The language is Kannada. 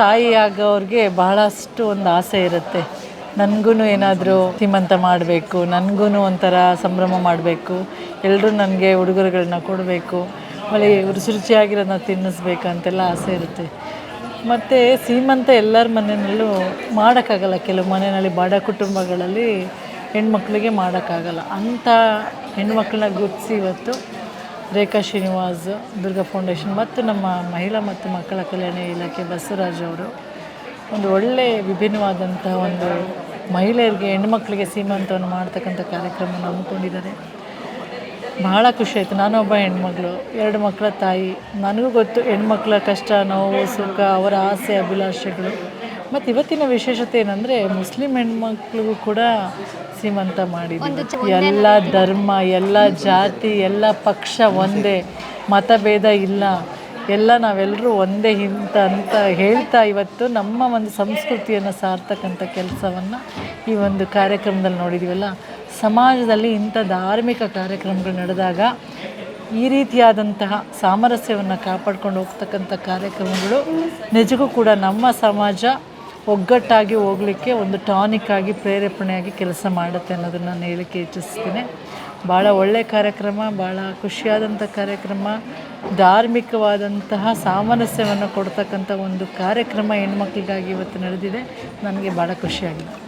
ತಾಯಿ ಆಗೋರಿಗೆ ಬಹಳಷ್ಟು ಒಂದು ಆಸೆ ಇರುತ್ತೆ. ನನಗೂ ಏನಾದರೂ ಸೀಮಂತ ಮಾಡಬೇಕು ನನಗೂ ಒಂಥರ ಸಂಭ್ರಮ ಮಾಡಬೇಕು ಎಲ್ಲರೂ ನನಗೆ ಉಡುಗೊರೆಗಳನ್ನ ಕೊಡಬೇಕು ಮಳೆ ರುಚಿ ರುಚಿಯಾಗಿರೋದನ್ನ ತಿನ್ನಿಸ್ಬೇಕು ಅಂತೆಲ್ಲ ಆಸೆ ಇರುತ್ತೆ. ಮತ್ತು ಸೀಮಂತ ಎಲ್ಲರ ಮನೆಯಲ್ಲೂ ಮಾಡೋಕ್ಕಾಗಲ್ಲ. ಕೆಲವು ಮನೆಯಲ್ಲಿ ಬಡ ಕುಟುಂಬಗಳಲ್ಲಿ ಹೆಣ್ಮಕ್ಳಿಗೆ ಮಾಡೋಕ್ಕಾಗಲ್ಲ. ಅಂಥ ಹೆಣ್ಮಕ್ಳನ್ನ ಗುರುತಿಸಿ ಇವತ್ತು ರೇಖಾ ಶ್ರೀನಿವಾಸ್ ದುರ್ಗಾ ಫೌಂಡೇಶನ್ ಮತ್ತು ನಮ್ಮ ಮಹಿಳಾ ಮತ್ತು ಮಕ್ಕಳ ಕಲ್ಯಾಣ ಇಲಾಖೆ ಬಸವರಾಜ್ ಅವರು ಒಂದು ಒಳ್ಳೆ ವಿಭಿನ್ನವಾದಂಥ ಒಂದು ಮಹಿಳೆಯರಿಗೆ ಹೆಣ್ಮಕ್ಳಿಗೆ ಸೀಮಂತವನ್ನು ಮಾಡ್ತಕ್ಕಂಥ ಕಾರ್ಯಕ್ರಮವನ್ನು ಹಮ್ಮಿಕೊಂಡಿದ್ದಾರೆ. ಬಹಳ ಖುಷಿ ಆಯಿತು. ನಾನೊಬ್ಬ ಹೆಣ್ಮಗಳು, ಎರಡು ಮಕ್ಕಳ ತಾಯಿ. ನನಗೂ ಗೊತ್ತು ಹೆಣ್ಮಕ್ಳ ಕಷ್ಟ, ನೋವು, ಸುಖ, ಅವರ ಆಸೆ, ಅಭಿಲಾಷೆಗಳು. ಮತ್ತು ಇವತ್ತಿನ ವಿಶೇಷತೆ ಏನಂದರೆ ಮುಸ್ಲಿಂ ಹೆಣ್ಮಕ್ಳಿಗೂ ಕೂಡ ಸೀಮಂತ ಮಾಡಿದ್ದೀವಿ ಎಲ್ಲ ಧರ್ಮ ಎಲ್ಲ ಜಾತಿ ಎಲ್ಲ ಪಕ್ಷ ಒಂದೇ. ಮತಭೇದ ಇಲ್ಲ. ಎಲ್ಲ ನಾವೆಲ್ಲರೂ ಒಂದೇ ಇಂತ ಅಂತ ಹೇಳ್ತಾ ಇವತ್ತು ನಮ್ಮ ಒಂದು ಸಂಸ್ಕೃತಿಯನ್ನು ಸಾರ್ತಕ್ಕಂಥ ಕೆಲಸವನ್ನು ಈ ಒಂದು ಕಾರ್ಯಕ್ರಮದಲ್ಲಿ ನೋಡಿದ್ದೀವಲ್ಲ ಸಮಾಜದಲ್ಲಿ ಇಂಥ ಧಾರ್ಮಿಕ ಕಾರ್ಯಕ್ರಮಗಳು ನಡೆದಾಗ ಈ ರೀತಿಯಾದಂತಹ ಸಾಮರಸ್ಯವನ್ನು ಕಾಪಾಡ್ಕೊಂಡು ಹೋಗ್ತಕ್ಕಂಥ ಕಾರ್ಯಕ್ರಮಗಳು ನಿಜಕ್ಕೂ ಕೂಡ ನಮ್ಮ ಸಮಾಜ ಒಗ್ಗಟ್ಟಾಗಿ ಹೋಗಲಿಕ್ಕೆ ಒಂದು ಟಾನಿಕ್ ಆಗಿ, ಪ್ರೇರೇಪಣೆಯಾಗಿ ಕೆಲಸ ಮಾಡುತ್ತೆ ಅನ್ನೋದನ್ನು ನಾನು ಹೇಳಿಕೆ ಇಚ್ಛಿಸ್ತೀನಿ. ಭಾಳ ಒಳ್ಳೆಯ ಕಾರ್ಯಕ್ರಮ ಭಾಳ ಖುಷಿಯಾದಂಥ ಕಾರ್ಯಕ್ರಮ, ಧಾರ್ಮಿಕವಾದಂತಹ ಸಾಮರಸ್ಯವನ್ನು ಕೊಡ್ತಕ್ಕಂಥ ಒಂದು ಕಾರ್ಯಕ್ರಮ ಹೆಣ್ಮಕ್ಳಿಗಾಗಿ ಇವತ್ತು ನಡೆದಿದೆ. ನನಗೆ ಭಾಳ ಖುಷಿಯಾಗಿದೆ.